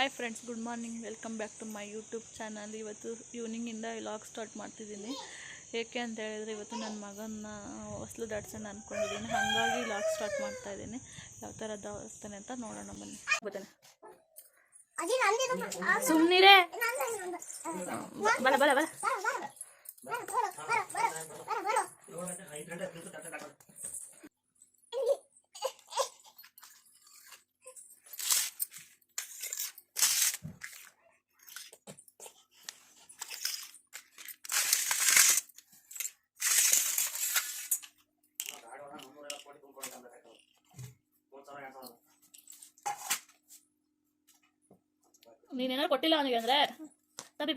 Hi friends good morning welcome back to my YouTube channel ಇವತ್ತು ಈವ್ನಿಂಗಿಂದ vlog start ಮಾಡ್ತಿದ್ದೀನಿ. ಏಕೆ ಅಂತ ಹೇಳಿದರೆ ಇವತ್ತು ನನ್ನ ಮಗನ ಹೊಸ್ಲು ದಾಟ್ಸೋಣ ಅಂದ್ಕೊಂಡಿದ್ದೀನಿ ಹಾಗಾಗಿ ವ್ಲಾಗ್ ಸ್ಟಾರ್ಟ್ ಮಾಡ್ತಾ ಇದ್ದೀನಿ. ಯಾವ ಥರ ದಾಸ್ತಾನೆ ಅಂತ ನೋಡೋಣ ಬನ್ನಿ. ನಂದಿದು ಸುಮ್ಮನಿರೇ ಬಲ ಬಲ ಬಲ ನೀನೇನಾದ್ರು ಕೊಟ್ಟಿಲ್ಲ ಅವನಿಗೆ ಅಂದರೆ ತಡಿ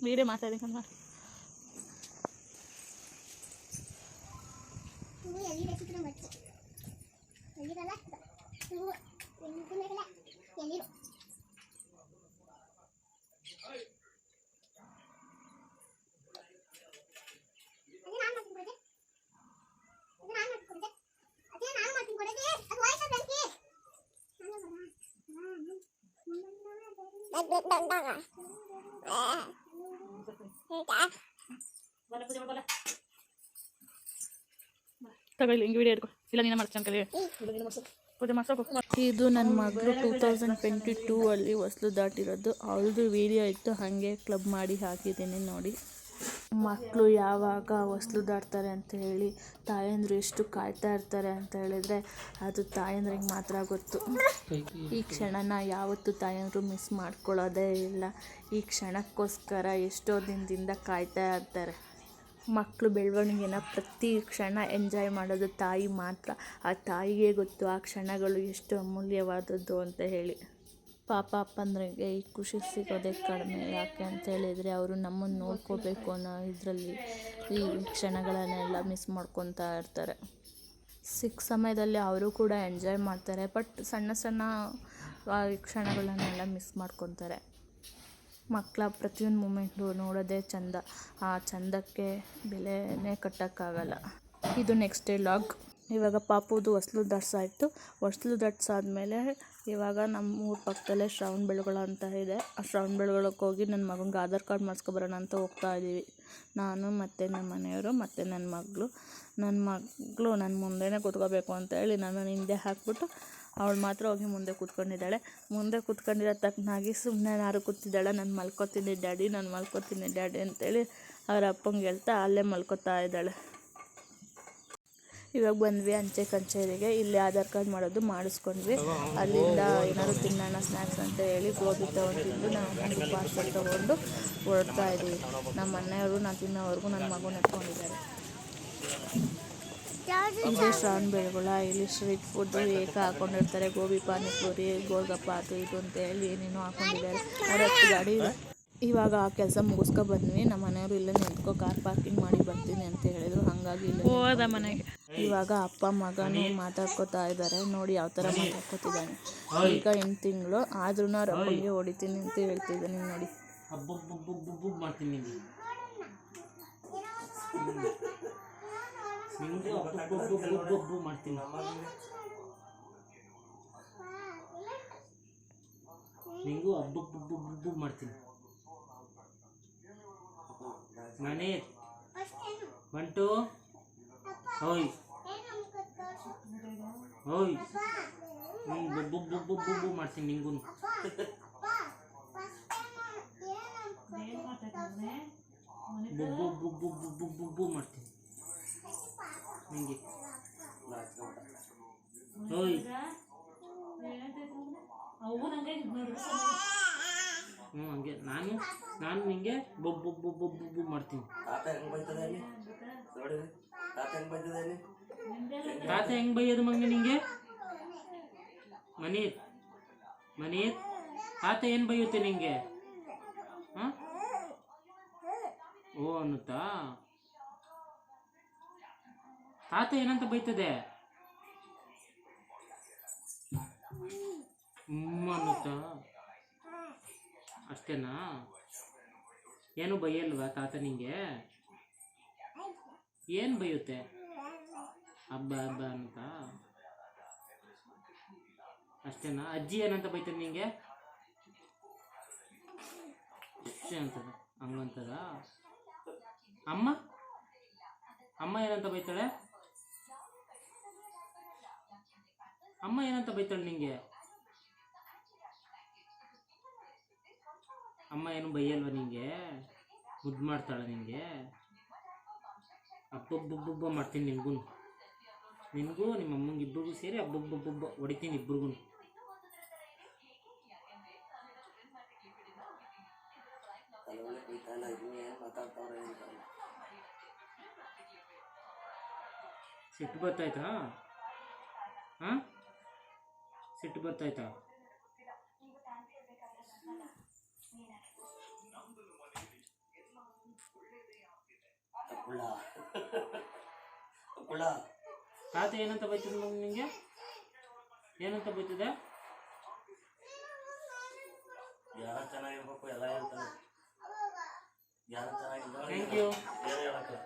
ವೀಡಿಯೋ ಮಾತಾಡಿಕಮ್ಮ ನೀವು ಎಲ್ಲಿದೆ ಚಿತ್ರ ಮತ್ತೆ ಎಲ್ಲಿರಲ್ಲ ನೀವು ಎಲ್ಲಿರಲ್ಲ ಎಲ್ಲಿರು ಅದೇ ನಾನು ಮಾಡ್ತೀನಿ ಕೊಡದೆ ಅದು ನಾನು ಮಾಡ್ತೀನಿ ಕೊಡದೆ ಅದೇ ನಾನು ಮಾಡ್ತೀನಿ ಕೊಡದೆ ಅದು ವಾಯ್ಸ್ ಬೆಂಕಿ ತಗೊಳ್ಳಿ ಹಿಂಗೆ ವಿಡಿಯೋ ಇಟ್ಕೊ ಇಲ್ಲ ನೀನು ಮಾಡ್ಸ್ಕೊಂಡು ಕಲಿ ಪೂಜೆ ಮಾಡ್ಸೋಕು ಇದು ನನ್ನ ಮಗಳು ಟೂ ತೌಸಂಡ್ ಟ್ವೆಂಟಿ ಟೂ ಅಲ್ಲಿ ಹೊಸಲು ದಾಟಿರೋದು. ಅವಳದು ವಿಡಿಯೋ ಇತ್ತು ಹಾಗೆ ಕ್ಲಬ್ ಮಾಡಿ ಹಾಕಿದ್ದೀನಿ ನೋಡಿ. ಮಕ್ಕಳು ಯಾವಾಗ ಹೊಸ್ಲುದಾಡ್ತಾರೆ ಅಂತ ಹೇಳಿ ತಾಯಂದ್ರು ಎಷ್ಟು ಕಾಯ್ತಾ ಇರ್ತಾರೆ ಅಂತ ಹೇಳಿದ್ರೆ ಅದು ತಾಯಂದ್ರಿಗೆ ಮಾತ್ರ ಗೊತ್ತು. ಈ ಕ್ಷಣನ ಯಾವತ್ತೂ ತಾಯಂದ್ರು ಮಿಸ್ ಮಾಡ್ಕೊಳ್ಳೋದೇ ಇಲ್ಲ. ಈ ಕ್ಷಣಕ್ಕೋಸ್ಕರ ಎಷ್ಟೋ ದಿನದಿಂದ ಕಾಯ್ತಾ ಇರ್ತಾರೆ. ಮಕ್ಕಳು ಬೆಳವಣಿಗೆನ ಪ್ರತಿ ಕ್ಷಣ ಎಂಜಾಯ್ ಮಾಡೋದು ತಾಯಿ ಮಾತ್ರ. ಆ ತಾಯಿಗೆ ಗೊತ್ತು ಆ ಕ್ಷಣಗಳು ಎಷ್ಟು ಅಮೂಲ್ಯವಾದದ್ದು ಅಂತ ಹೇಳಿ. ಪಾಪ ಅಪ್ಪಂದ್ರಿಗೆ ಈ ಖುಷಿ ಸಿಗೋದೇ ಕಡಿಮೆ. ಯಾಕೆ ಅಂತ ಹೇಳಿದರೆ ಅವರು ನಮ್ಮನ್ನು ನೋಡ್ಕೋಬೇಕು ಅನ್ನೋ ಇದರಲ್ಲಿ ಈ ಕ್ಷಣಗಳನ್ನೆಲ್ಲ ಮಿಸ್ ಮಾಡ್ಕೊತಾ ಇರ್ತಾರೆ. ಸಿಕ್ಕ ಸಮಯದಲ್ಲಿ ಅವರು ಕೂಡ ಎಂಜಾಯ್ ಮಾಡ್ತಾರೆ ಬಟ್ ಸಣ್ಣ ಸಣ್ಣ ಕ್ಷಣಗಳನ್ನೆಲ್ಲ ಮಿಸ್ ಮಾಡ್ಕೊತಾರೆ. ಮಕ್ಕಳ ಪ್ರತಿಯೊಂದು ಮೂಮೆಂಟು ನೋಡೋದೇ ಚಂದ. ಆ ಚಂದಕ್ಕೆ ಬೆಲೆನೇ ಕಟ್ಟೋಕ್ಕಾಗಲ್ಲ. ಇದು ನೆಕ್ಸ್ಟ್ ಡೇ ಲಾಗ್ ಇವಾಗ ಪಾಪುದು ಹೊಸ್ಲು ದಟ್ಸಾಯಿತು ಹೊಸ್ಲು ದಾಟ್ಸಾದ್ಮೇಲೆ ಇವಾಗ ನಮ್ಮ ಊರ ಪಕ್ಕದಲ್ಲೇ ಶ್ರವಣ ಬೆಳಗೊಳ ಅಂತ ಇದೆ. ಆ ಶ್ರವಣ ಬೆಳಗೊಳಕ್ಕೆ ಹೋಗಿ ನನ್ನ ಮಗನಿಗೆ ಆಧಾರ್ ಕಾರ್ಡ್ ಮಾಡಿಸ್ಕೊಬರೋಣ ಅಂತ ಹೋಗ್ತಾ ಇದ್ದೀವಿ ನಾನು ಮತ್ತು ನಮ್ಮ ಮನೆಯವರು ಮತ್ತು ನನ್ನ ಮಗಳು. ನನ್ನ ಮಗಳು ನನ್ನ ಮುಂದೆನೇ ಕೂತ್ಕೋಬೇಕು ಅಂತ ಹೇಳಿ ನಾನು ಹಿಂದೆ ಹಾಕ್ಬಿಟ್ಟು ಅವಳು ಮಾತ್ರ ಹೋಗಿ ಮುಂದೆ ಕೂತ್ಕೊಂಡಿದ್ದಾಳೆ. ಮುಂದೆ ಕೂತ್ಕೊಂಡಿರೋ ತಕ್ಕನಾಗಿ ಸುಮ್ಮನೆ ನಾರು ಕೂತಿದ್ದಾಳೆ? ನಾನು ಮಲ್ಕೋತೀನಿ ಡ್ಯಾಡಿ, ನಾನು ಮಲ್ಕೋತೀನಿ ಡ್ಯಾಡಿ ಅಂತೇಳಿ ಅವ್ರ ಅಪ್ಪಂಗೆ ಹೇಳ್ತಾ ಅಲ್ಲೇ ಮಲ್ಕೋತಾ ಇದ್ದಾಳೆ. ಇವಾಗ ಬಂದ್ವಿ ಅಂಚೆ ಕಚೇರಿಗೆ, ಇಲ್ಲಿ ಆಧಾರ್ ಕಾರ್ಡ್ ಮಾಡೋದು ಮಾಡಿಸ್ಕೊಂಡ್ವಿ. ಅಲ್ಲಿಂದ ಏನಾದ್ರು ತಿನ್ನೋಣ ಸ್ನ್ಯಾಕ್ಸ್ ಅಂತ ಹೇಳಿ ಗೋಬಿ ತಗೊಂಡಿದ್ದು ನಾವು ಪಾರ್ಸಲ್ ತೊಗೊಂಡು ಹೊರಡ್ತಾ ಇದ್ದೀವಿ ನಮ್ಮ ಮನೆಯವರು ನಾನು ತಿನ್ನೋವರೆಗೂ ನನ್ನ ಮಗು ನೆಟ್ಕೊಂಡಿದ್ದಾರೆ ಇದು ಶ್ರಾವಣ ಬೆಳಗೊಳ, ಇಲ್ಲಿ ಸ್ಟ್ರೀಟ್ ಫುಡ್ ಏಕ ಹಾಕೊಂಡಿರ್ತಾರೆ. ಗೋಬಿ, ಪಾನಿಪುರಿ ಗೋಲ್ಗಪ್ಪ ಅದು ಇದು ಅಂತ ಹೇಳಿ ಏನೇನೋ ಹಾಕೊಂಡಿದ್ದಾರೆ. ಅವ್ರ ಗಾಡಿ ಇವಾಗ ಆ ಕೆಲಸ ಮುಗಿಸ್ಕೊ ಬಂದ್ವಿ. ನಮ್ಮ ಮನೆಯವರು ಇಲ್ಲೇ ನಿಂತ್ಕೊ ಕಾರ್ ಪಾರ್ಕಿಂಗ್ ಮಾಡಿ ಬರ್ತೀನಿ ಅಂತ ಹೇಳಿದ್ರು. ಹಾಗಾಗಿ ಇಲ್ಲ ಹೋದ ಮನೆಗೆ. ಇವಾಗ ಅಪ್ಪ ಮಗನು ಮಾತಾಡ್ಕೋತಾ ಇದ್ದಾರೆ. ನೋಡಿ ಯಾವ ಥರ ಮಾತಾಡ್ಕೋತಿದ್ದಾನೆ. ಈಗ ಎಂಟು ತಿಂಗಳು. ಆದ್ರೂ ಅವ್ರ ಅಪ್ಪನಿಗೆ ಹೊಡಿತೀನಿ ಅಂತ ಹೇಳ್ತಿದ್ದಾನೆ ನೋಡಿ. ಮಾಡ್ತೀನಿ ನಿಂಗೆ ಹಬ್ಬಬ್ಬಬ್ಬಬ್ಬಬ್ಬ ಮಾಡ್ತೀನಿ. ಮನೆ. ಬಂಟು. ಹೋಯ್ ಹೋಯ್ ಹ್ಞೂ ಬೊಬ್ಬು ಮಾಡ್ತೀನಿ ನಿಂಗೂ ಬೊಬ್ಬು ಬೊಬ್ಬು ಬೊಬ್ಬು ಬೊಬ್ಬು ಮಾಡ್ತೀನಿ ನಿಂಗೆ ಹೋಯ್ ಹ್ಞೂ ಹಂಗೆ ನಾನು ನಾನು ನಿಂಗೆ ಬೊಬ್ಬು ಬೊಬ್ಬು ಬೊಬ್ಬು ಮಾಡ್ತೀನಿ ತಾತ ಹೆಂಗೆ ಬೈತದೆ ತಾತ ಹೆಂಗೆ ಬೈತದೆ ತಾತ ಹೆಂಗ್ ಬೈಯೋದು ಮಂಗ ನಿಂಗೆ? ಮನೀತ್ ಮನೀತ್, ತಾತ ಏನ್ ಬೈಯುತ್ತೆ ನಿಂಗೆ? ಓ ಅನ್ನುತ್ತಾ? ತಾತ ಏನಂತ ಬೈತದೆ? ಅನ್ನುತ್ತಾ? ಅಷ್ಟೇನಾ? ಏನು ಬೈಯಲ್ವಾ ತಾತ ನಿಂಗೆ? ಏನು ಬೈಯುತ್ತೆ? ಹಬ್ಬ ಹಬ್ಬ ಅಂತ. ಅಷ್ಟೇನಾ? ಅಜ್ಜಿ ಏನಂತ ಬೈತಾರ ನಿಂಗೆ? ಅಂತದ? ಹಂಗಂತದ? ಅಮ್ಮ? ಅಮ್ಮ ಏನಂತ ಬೈತಾಳೆ? ಅಮ್ಮ ಏನಂತ ಬೈತಾಳೆ ನಿಂಗೆ? ಅಮ್ಮ ಏನು ಬೈಯಲ್ವ ನಿಂಗೆ? ಮುದ್ದು ಮಾಡ್ತಾಳೆ ನಿಂಗೆ? ಅಬ್ಬಬ್ಬಬ್ಬ ಮಾಡ್ತೀನಿ ನಿನ್ಗೂ ನಿನಗೂ ನಿಮ್ಮ ಅಮ್ಮಂಗೆ ಇಬ್ಬರಿಗೂ ಸೇರಿ ಅಬ್ಬಬ್ಬಬ್ಬಬ್ಬ ಹೊಡಿತೀನಿ ಇಬ್ರಿಗೂ ಸಿಟ್ಟು ಬರ್ತಾಯ್ತಾ? ಹಾಂ? ಸಿಟ್ಟು ಬರ್ತಾಯ್ತಾ? ಕುಳ್ಳ ತಾತ ಏನಂತ ಬೈತದೆ ಮಗ ನಿಂಗೆ? ಏನಂತ ಬೈತದೆ ಯಾರ ಚೆನ್ನಾಗಿರ್ಬೇಕು ಎಲ್ಲ ಹೇಳ್ತಾನೆ ಯಾರ ಚೆನ್ನಾಗಿದ್ದಾರೆ ಥ್ಯಾಂಕ್ ಯು ಏನು ಹೇಳಕ್ಕೆ.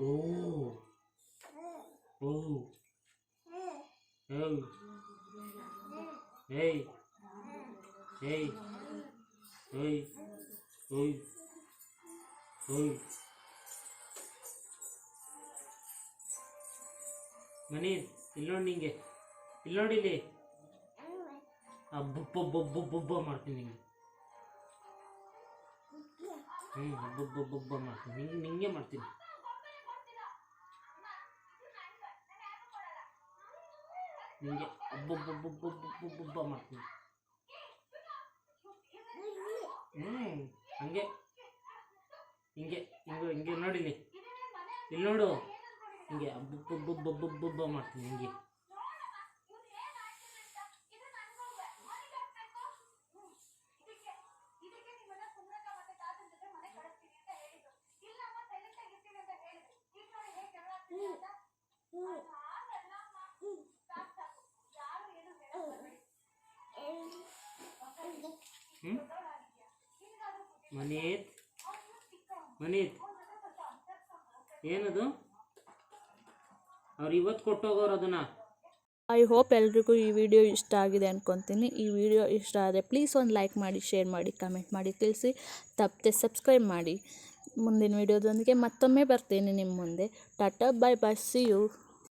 ಓ. ಓ. ಏಯ್. ಏಯ್. ಏಯ್. ಏಯ್. ಓಯ್ ಓಯ್ ಮನಿ ಇಲ್ಲಿ ನೋಡಿ ನಿಂಗೆ ಇಲ್ಲಿ ನೋಡಿ ಇಲ್ಲಿ ಬುಬ್ಬ ಮಾಡ್ತೀನಿ ನಿಂಗೆ ಹ್ಞೂ ಬುಬ್ಬ ಮಾಡ್ತೀನಿ ನಿಂಗೆ ನಿಂಗೆ ಮಾಡ್ತೀನಿ ನಿಂಗೆ ಬುಬ್ಬ ಮಾಡ್ತೀನಿ ಹ್ಞೂ ಹಂಗೆ ಹಿಂಗೆ ಹಿಂಗೆ ಹಿಂಗೆ ನೋಡಿಲಿ ಇಲ್ಲಿ ನೋಡು ಹಿಂಗೆ ಅಬ್ಬಬ್ಬಬ್ಬಬ್ಬಬ್ಬ ಮಾಡ್ತೀನಿ ಹಿಂಗೆ. ಮನೀತ್? ಮನೀತ್? ಏನದು? ಅವ್ರು ಇವತ್ತು ಕೊಟ್ಟೋಗೋರು ಅದನ್ನ. ಐ ಹೋಪ್ ಎಲ್ರಿಗೂ ಈ ವಿಡಿಯೋ ಇಷ್ಟ ಆಗಿದೆ ಅಂದ್ಕೊತೀನಿ ಈ ವಿಡಿಯೋ ಇಷ್ಟ ಆದರೆ ಪ್ಲೀಸ್ ಒಂದು ಲೈಕ್ ಮಾಡಿ ಶೇರ್ ಮಾಡಿ ಕಮೆಂಟ್ ಮಾಡಿ, ತಿಳಿಸಿ. ತಪ್ಪದೆ ಸಬ್ಸ್ಕ್ರೈಬ್ ಮಾಡಿ. ಮುಂದಿನ ವಿಡಿಯೋದೊಂದಿಗೆ ಮತ್ತೊಮ್ಮೆ ಬರ್ತೀನಿ ನಿಮ್ಮ ಮುಂದೆ. Tata bye bye see you